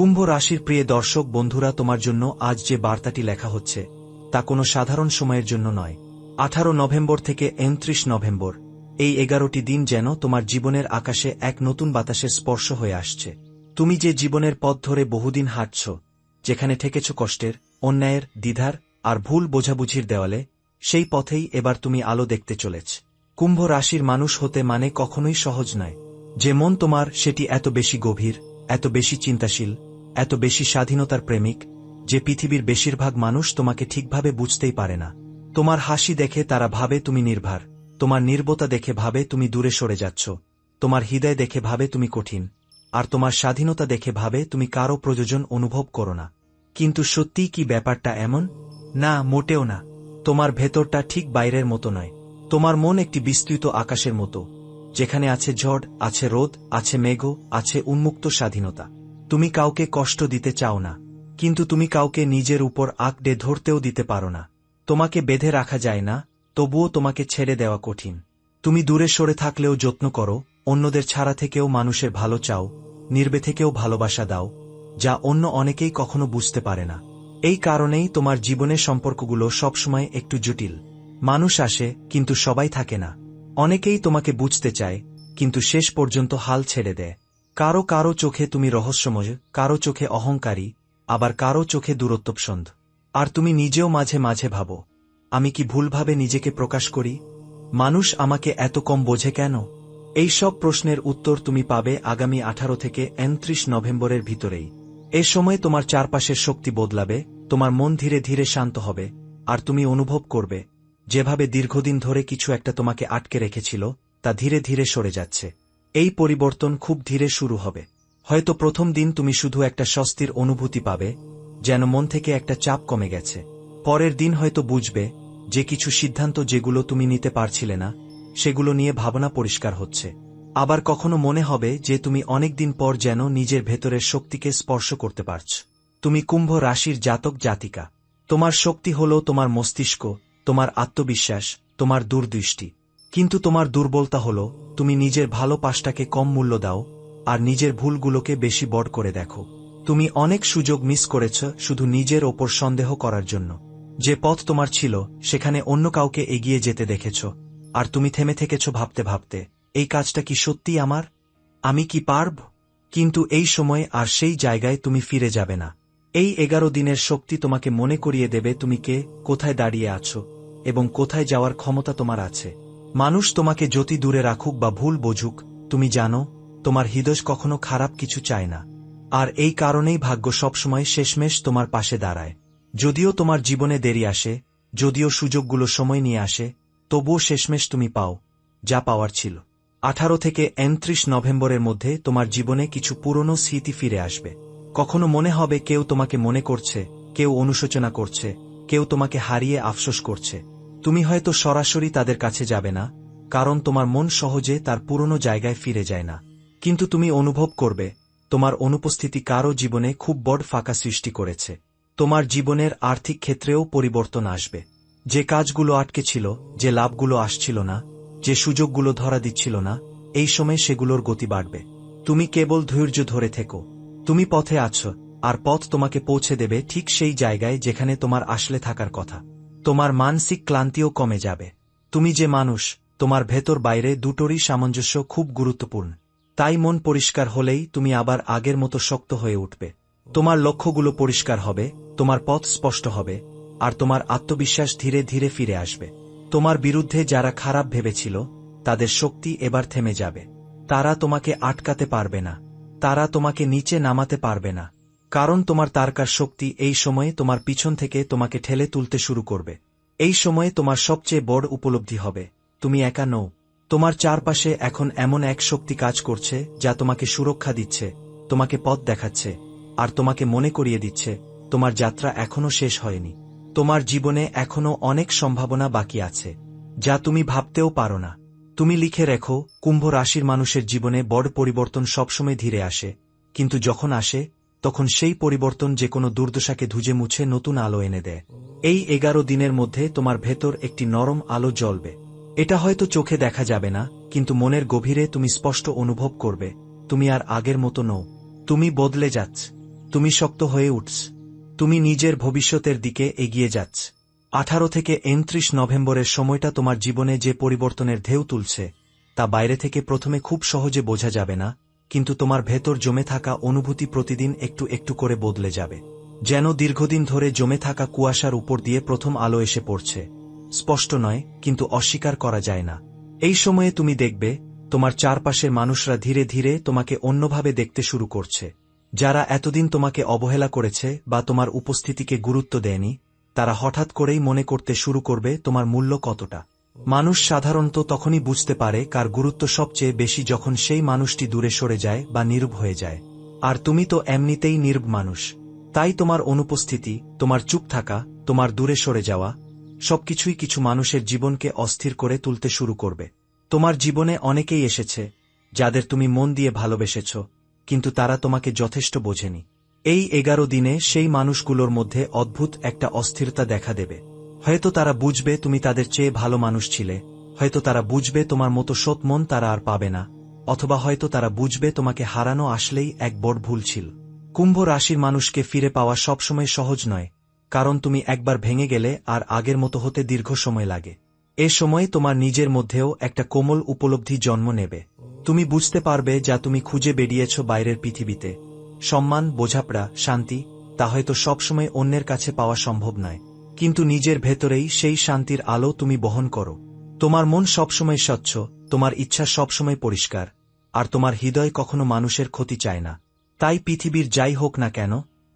কুম্ভ রাশির প্রিয় দর্শক বন্ধুরা, তোমার জন্য আজ যে বার্তাটি লেখা হচ্ছে, তা কোনো সাধারণ সময়ের জন্য নয়। আঠারো নভেম্বর থেকে উনত্রিশ নভেম্বর, এই এগারোটি দিন যেন তোমার জীবনের আকাশে এক নতুন বাতাসের স্পর্শ হয়ে আসছে। তুমি যে জীবনের পথ ধরে বহুদিন হাঁটছ, যেখানে ঠেকেছ কষ্টের, অন্যায়ের, দ্বিধার আর ভুল বোঝাবুঝির দেওয়ালে, সেই পথেই এবার তুমি আলো দেখতে চলেছ। কুম্ভ রাশির মানুষ হতে মানে কখনোই সহজ নয়। যে মন তোমার, সেটি এত বেশি গভীর, এত বেশি চিন্তাশীল এত বেশি স্বাধীনতার প্রেমিক, যে পৃথিবীর বেশিরভাগ মানুষ তোমাকে ঠিকভাবে বুঝতেই পারে না। তোমার হাসি দেখে তারা ভাবে তুমি নির্ভার, তোমার নির্বতা দেখে ভাবে তুমি দূরে সরে যাচ্ছ, তোমার হৃদয় দেখে ভাবে তুমি কঠিন, আর তোমার স্বাধীনতা দেখে ভাবে তুমি কারও প্রয়োজন অনুভব করো না। কিন্তু সত্যিই কি ব্যাপারটা এমন? না, মোটেও না। তোমার ভেতরটা ঠিক বাইরের মতো নয়। তোমার মন একটি বিস্তৃত আকাশের মতো, যেখানে আছে ঝড়, আছে রোদ, আছে মেঘ, আছে উন্মুক্ত স্বাধীনতা। তুমি কাউকে কষ্ট দিতে চাও না, কিন্তু তুমি কাউকে নিজের উপর আঁকড়ে ধরতেও দিতে পারো না। তোমাকে বেঁধে রাখা যায় না, তবুও তোমাকে ছেড়ে দেওয়া কঠিন। তুমি দূরে সরে থাকলেও যত্ন করো, অন্যদের ছাড়া থেকেও মানুষের ভালো চাও, নির্বে থেকেও ভালোবাসা দাও, যা অন্য অনেকেই কখনো বুঝতে পারে না। এই কারণেই তোমার জীবনের সম্পর্কগুলো সবসময় একটু জটিল। মানুষ আসে, কিন্তু সবাই থাকে না। অনেকেই তোমাকে বুঝতে চায়, কিন্তু শেষ পর্যন্ত হাল ছেড়ে দেয়। কারও কারও চোখে তুমি রহস্যময়, কারও চোখে অহংকারী, আবার কারও চোখে দূরত্বপসন্ধ আর তুমি নিজেও মাঝে মাঝে ভাবো, আমি কি ভুলভাবে নিজেকে প্রকাশ করি? মানুষ আমাকে এত কম বোঝে কেন? এই সব প্রশ্নের উত্তর তুমি পাবে আগামী আঠারো থেকে উনত্রিশ নভেম্বরের ভিতরেই। এ সময় তোমার চারপাশের শক্তি বদলাবে, তোমার মন ধীরে ধীরে শান্ত হবে, আর তুমি অনুভব করবে, যেভাবে দীর্ঘদিন ধরে কিছু একটা তোমাকে আটকে রেখেছিল, তা ধীরে ধীরে সরে যাচ্ছে। এই পরিবর্তন খুব ধীরে শুরু হবে। হয়তো প্রথম দিন তুমি শুধু একটা স্বস্তির অনুভূতি পাবে, যেন মন থেকে একটা চাপ কমে গেছে। পরের দিন হয়তো বুঝবে যে কিছু সিদ্ধান্ত যেগুলো তুমি নিতে পারছিলে না, সেগুলো নিয়ে ভাবনা পরিষ্কার হচ্ছে। আবার কখনো মনে হবে যে তুমি অনেকদিন পর যেন নিজের ভেতরের শক্তিকে স্পর্শ করতে পারছ। তুমি কুম্ভ রাশির জাতক জাতিকা। তোমার শক্তি হল তোমার মস্তিষ্ক, তোমার আত্মবিশ্বাস, তোমার দূরদৃষ্টি। কিন্তু তোমার দুর্বলতা হল, তুমি নিজের ভালো পাশটাকে কম মূল্য দাও, আর নিজের ভুলগুলোকে বেশি বড় করে দেখো। তুমি অনেক সুযোগ মিস করেছ শুধু নিজের ওপর সন্দেহ করার জন্য। যে পথ তোমার ছিল, সেখানে অন্য কাউকে এগিয়ে যেতে দেখেছ। আর তুমি থেমে থেকেছ ভাবতে ভাবতে, এই কাজটা কি সত্যি আমার? আমি কি পারব? কিন্তু এই সময় আর সেই জায়গায় তুমি ফিরে যাবে না। এই এগারো দিনের শক্তি তোমাকে মনে করিয়ে দেবে তুমি কে, কোথায় দাঁড়িয়ে আছো, এবং কোথায় যাওয়ার ক্ষমতা তোমার আছে। মানুষ তোমাকে যতি দূরে রাখুক বা ভুল বোঝুক, তুমি জানো, তোমার হৃদয় কখনো খারাপ কিছু চায় না। আর এই কারণেই ভাগ্য সবসময় শেষমেশ তোমার পাশে দাঁড়ায়। যদিও তোমার জীবনে দেরি আসে, যদিও সুযোগগুলো সময় নিয়ে আসে, তবুও শেষমেশ তুমি পাও, যা পাওয়ার ছিল। আঠারো থেকে উনত্রিশ নভেম্বরের মধ্যে তোমার জীবনে কিছু পুরনো স্মৃতি ফিরে আসবে। কখনো মনে হবে কেউ তোমাকে মনে করছে, কেউ অনুশোচনা করছে, কেউ তোমাকে হারিয়ে আফসোস করছে। তুমি হয়তো সরাসরি তাদের কাছে যাবে না, কারণ তোমার মন সহজে তার পুরনো জায়গায় ফিরে যায় না। কিন্তু তুমি অনুভব করবে, তোমার অনুপস্থিতি কারও জীবনে খুব বড় ফাঁকা সৃষ্টি করেছে। তোমার জীবনের আর্থিক ক্ষেত্রেও পরিবর্তন আসবে। যে কাজগুলো আটকে ছিল, যে লাভগুলো আসছিল না, যে সুযোগগুলো ধরা দিচ্ছিল না, এই সময় সেগুলোর গতি বাড়বে। তুমি কেবল ধৈর্য ধরে থেকো। তুমি পথে আছো, আর পথ তোমাকে পৌঁছে দেবে ঠিক সেই জায়গায় যেখানে তোমার আসলে থাকার কথা। তোমার মানসিক ক্লান্তিও কমে যাবে। তুমি যে মানুষ, তোমার ভেতর বাইরে দুটোরই সামঞ্জস্য খুব গুরুত্বপূর্ণ। তাই মন পরিষ্কার হলেই তুমি আবার আগের মতো শক্ত হয়ে উঠবে। তোমার লক্ষ্যগুলো পরিষ্কার হবে, তোমার পথ স্পষ্ট হবে, আর তোমার আত্মবিশ্বাস ধীরে ধীরে ফিরে আসবে। তোমার বিরুদ্ধে যারা খারাপ ভেবেছিল, তাদের শক্তি এবার থেমে যাবে। তারা তোমাকে আটকাতে পারবে না। তারা তোমাকে নিচে নামাতে পারবে না। কারণ তোমার তারকার শক্তি এই সময়ে তোমার পিছন থেকে তোমাকে ঠেলে তুলতে শুরু করবে। এই সময়ে তোমার সবচেয়ে বড় উপলব্ধি হবে, তুমি একা নও। তোমার চারপাশে এখন এমন এক শক্তি কাজ করছে, যা তোমাকে সুরক্ষা দিচ্ছে, তোমাকে পথ দেখাচ্ছে, আর তোমাকে মনে করিয়ে দিচ্ছে, তোমার যাত্রা এখনও শেষ হয়নি। তোমার জীবনে এখনও অনেক সম্ভাবনা বাকি আছে, যা তুমি ভাবতেও পারো না। তুমি লিখে রেখো কুম্ভ রাশির মানুষের জীবনে বড় পরিবর্তন সবসময় ধীরে আসে, কিন্তু যখন আসে তখন সেই পরিবর্তন যে কোনো দুর্দশাকে ধুজে মুছে নতুন আলো এনে দেয়। এই এগারো দিনের মধ্যে তোমার ভেতর একটি নরম আলো জ্বলবে। এটা হয়তো চোখে দেখা যাবে না, কিন্তু মনের গভীরে তুমি স্পষ্ট অনুভব করবে, তুমি আর আগের মতো নও। তুমি বদলে যাচ্ছ। তুমি শক্ত হয়ে উঠছ। তুমি নিজের ভবিষ্যতের দিকে এগিয়ে যাচ্ছ। আঠারো থেকে একত্রিশ নভেম্বরের সময়টা তোমার জীবনে যে পরিবর্তনের ঢেউ তুলছে, তা বাইরে থেকে প্রথমে খুব সহজে বোঝা যাবে না কিন্তু তোমার ভেতর জমে থাকা অনুভূতি প্রতিদিন একটু একটু করে বদলে যাবে। যেন দীর্ঘদিন ধরে জমে থাকা কুয়াশার উপর দিয়ে প্রথম আলো এসে পড়ছে। স্পষ্ট নয়, কিন্তু অস্বীকার করা যায় না। এই সময়ে তুমি দেখবে, তোমার চারপাশের মানুষরা ধীরে ধীরে তোমাকে অন্যভাবে দেখতে শুরু করছে। যারা এতদিন তোমাকে অবহেলা করেছে বা তোমার উপস্থিতিকে গুরুত্ব দেয়নি, তারা হঠাৎ করেই মনে করতে শুরু করবে তোমার মূল্য কতটা। মানুষ সাধারণত তখনই বুঝতে পারে কার গুরুত্ব সবচেয়ে বেশি যখন সেই মানুষটি দূরে সরে যায় বা নীরব হয়ে যায়। আর তুমি তো এমনিতেই নীরব মানুষ। তাই তোমার অনুপস্থিতি, তোমার চুপ থাকা, তোমার দূরে সরে যাওয়া, সবকিছুই কিছু মানুষের জীবনকে অস্থির করে তুলতে শুরু করবে। তোমার জীবনে অনেকেই এসেছে, যাদের তুমি মন দিয়ে ভালোবেসেছ, কিন্তু তারা তোমাকে যথেষ্ট বোঝেনি। এই এগারো দিনে সেই মানুষগুলোর মধ্যে অদ্ভুত একটা অস্থিরতা দেখা দেবে। হয়তো তারা বুঝবে তুমি তাদের চেয়ে ভালো মানুষ ছিলে। হয়তো তারা বুঝবে তোমার মতো সৎ মন তারা আর পাবে না। অথবা হয়তো তারা বুঝবে তোমাকে হারানো আসলেই এক বড় ভুল ছিল। কুম্ভ রাশির মানুষকে ফিরে পাওয়া সবসময় সহজ নয়, কারণ তুমি একবার ভেঙে গেলে আর আগের মতো হতে দীর্ঘ সময় লাগে। এ সময় তোমার নিজের মধ্যেও একটা কোমল উপলব্ধি জন্ম নেবে। তুমি বুঝতে পারবে যা তুমি খুঁজে বেরিয়েছ বাইরের পৃথিবীতে। সম্মান, বোঝাপড়া, শান্তি, তা হয়তো সবসময় অন্যের কাছে পাওয়া সম্ভব নয়। কিন্তু নিজের ভেতরেই সেই শান্তির আলো তুমি বহন করো। তোমার মন সবসময় স্বচ্ছ, তোমার ইচ্ছা সবসময় পরিষ্কার, আর তোমার হৃদয় কখনো মানুষের ক্ষতি চায় না। তাই পৃথিবীর যাই হোক না কেন,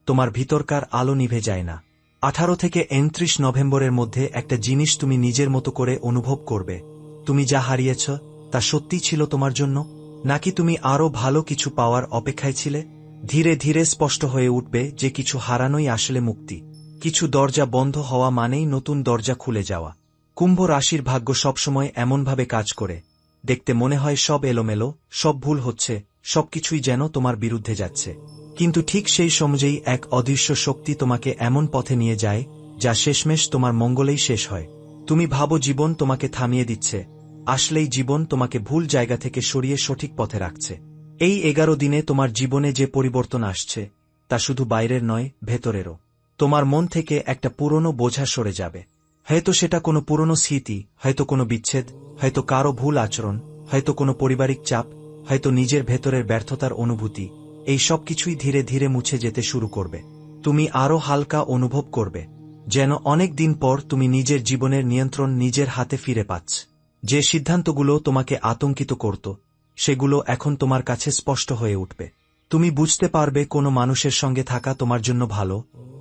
তোমার ভিতরকার আলো নিভে যায় না। আঠারো থেকে একত্রিশ নভেম্বরের মধ্যে একটা জিনিস তুমি নিজের মতো করে অনুভব করবে। তুমি যা হারিয়েছ, তা সত্যি ছিল তোমার জন্য? নাকি তুমি আরও ভালো কিছু পাওয়ার অপেক্ষায় ছিলে? ধীরে ধীরে স্পষ্ট হয়ে উঠবে যে কিছু হারানোই আসলে মুক্তি। কিছু দরজা বন্ধ হওয়া মানেই নতুন দরজা খুলে যাওয়া। কুম্ভ রাশির ভাগ্য সবসময় এমনভাবে কাজ করে। দেখতে মনে হয় সব এলোমেলো, সব ভুল হচ্ছে, সবকিছুই যেন তোমার বিরুদ্ধে যাচ্ছে। কিন্তু ঠিক সেই সময়েই এক অদৃশ্য শক্তি তোমাকে এমন পথে নিয়ে যায়, যা শেষমেশ তোমার মঙ্গলেই শেষ হয়। তুমি ভাবো জীবন তোমাকে থামিয়ে দিচ্ছে। আসলেই জীবন তোমাকে ভুল জায়গা থেকে সরিয়ে সঠিক পথে রাখছে। এই এগারো দিনে তোমার জীবনে যে পরিবর্তন আসছে, তা শুধু বাইরের নয়, ভেতরেরও। তোমার মন থেকে একটা পুরনো বোঝা সরে যাবে। হয়তো সেটা কোনো পুরনো স্মৃতি, হয়তো কোনো বিচ্ছেদ, হয়তো কারও ভুল আচরণ, হয়তো কোনো পারিবারিক চাপ, হয়তো নিজের ভেতরের ব্যর্থতার অনুভূতি, এই সব কিছুই ধীরে ধীরে মুছে যেতে শুরু করবে। তুমি আরও হালকা অনুভব করবে, যেন অনেক দিন পর তুমি নিজের জীবনের নিয়ন্ত্রণ নিজের হাতে ফিরে পাচ্ছ। যে সিদ্ধান্তগুলো তোমাকে আতঙ্কিত করত, সেগুলো এখন তোমার কাছে স্পষ্ট হয়ে উঠবে। তুমি বুঝতে পারবে কোনো মানুষের সঙ্গে থাকা তোমার জন্য ভালো,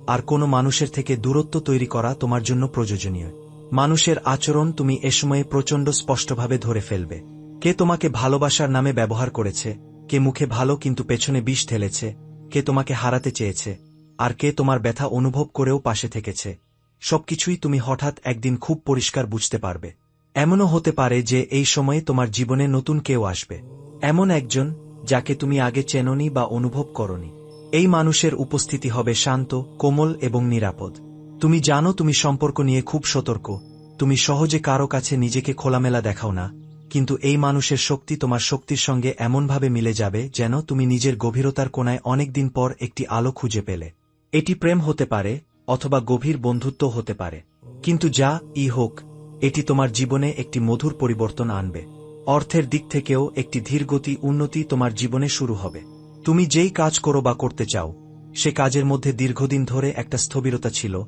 আর কোনো মানুষের থেকে দূরত্ব তৈরি করা তোমার জন্য প্রয়োজনীয়। মানুষের আচরণ তুমি এ সময়ে প্রচণ্ড স্পষ্টভাবে ধরে ফেলবে। কে তোমাকে ভালোবাসার নামে ব্যবহার করেছে, কে মুখে ভালো কিন্তু পেছনে বিষ ঠেলেছে কে তোমাকে হারাতে চেয়েছে, আর কে তোমার ব্যথা অনুভব করেও পাশে থেকেছে। সবকিছুই তুমি হঠাৎ একদিন খুব পরিষ্কার বুঝতে পারবে। এমনও হতে পারে যে এই সময়ে তোমার জীবনে নতুন কেউ আসবে। এমন একজন যাকে তুমি আগে চেননি বা অনুভব করনি। এই মানুষের উপস্থিতি হবে শান্ত, কোমল এবং নিরাপদ। তুমি জানো তুমি সম্পর্ক নিয়ে খুব সতর্ক। তুমি সহজে কারও কাছে নিজেকে খোলামেলা দেখাও না। কিন্তু এই মানুষের শক্তি তোমার শক্তির সঙ্গে এমনভাবে মিলে যাবে যেন তুমি নিজের গভীরতার কোনায় অনেকদিন পর একটি আলো খুঁজে পেলে। এটি প্রেম হতে পারে অথবা গভীর বন্ধুত্ব হতে পারে। কিন্তু যা ই হোক, এটি তোমার জীবনে একটি মধুর পরিবর্তন আনবে। অর্থের দিক থেকেও একটি ধীরগতি উন্নতি তোমার জীবনে শুরু হবে। তুমি যেই কাজ করো বা করতে চাও, সে কাজের মধ্যে দীর্ঘদিন ধরে একটা স্থবিরতা ছিল,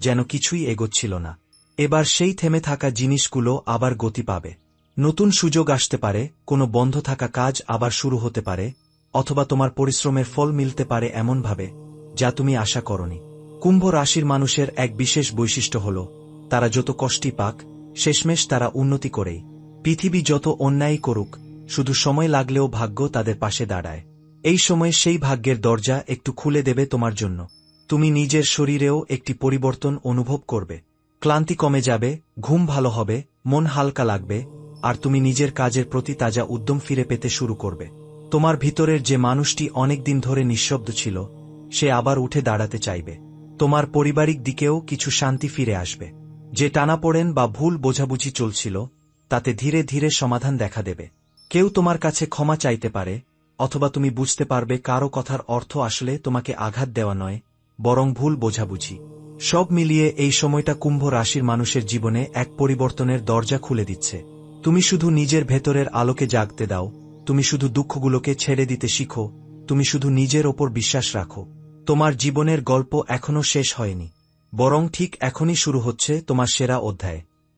যেন কিছুই এগোচ্ছিল না। এবার সেই থেমে থাকা জিনিসগুলো আবার গতি পাবে। নতুন সুযোগ আসতে পারে, কোনো বন্ধ থাকা কাজ আবার শুরু হতে পারে, অথবা তোমার পরিশ্রমের ফল মিলতে পারে এমনভাবে, যা তুমি আশা করনি। কুম্ভ রাশির মানুষের এক বিশেষ বৈশিষ্ট্য হল, তারা যত কষ্টই পাক, শেষমেশ তারা উন্নতি করেই। পৃথিবী যত অন্যায় করুক, শুধু সময় লাগলেও ভাগ্য তাদের পাশে দাঁড়ায়। এই সময় সেই ভাগ্যের দরজা একটু খুলে দেবে তোমার জন্য। তুমি নিজের শরীরেও একটি পরিবর্তন অনুভব করবে। ক্লান্তি কমে যাবে, ঘুম ভালো হবে, মন হালকা লাগবে, আর তুমি নিজের কাজের প্রতি তাজা উদ্যম ফিরে পেতে শুরু করবে। তোমার ভিতরের যে মানুষটি অনেক দিন ধরে নিঃশব্দ ছিল, সে আবার উঠে দাঁড়াতে চাইবে। তোমার পারিবারিক দিকেও কিছু শান্তি ফিরে আসবে। যে টানাপোড়েন বা ভুল বোঝাবুঝি চলছিল তাতে ধীরে ধীরে সমাধান দেখা দেবে। কেউ তোমার কাছে ক্ষমা চাইতে পারে, অথবা তুমি বুঝতে পারবে কারও কথার অর্থ আসলে তোমাকে আঘাত দেওয়া নয়, বরং ভুল বোঝাবুঝি। সব মিলিয়ে এই সময়টা কুম্ভ রাশির মানুষের জীবনে এক পরিবর্তনের দরজা খুলে দিচ্ছে। তুমি শুধু নিজের ভেতরের আলোকে জাগতে দাও, তুমি শুধু দুঃখগুলোকে ছেড়ে দিতে শিখো, তুমি শুধু নিজের ওপর বিশ্বাস রাখো। তোমার জীবনের গল্প এখনও শেষ হয়নি, বরং ঠিক এখনই শুরু হচ্ছে তোমার সেরা অধ্যায়।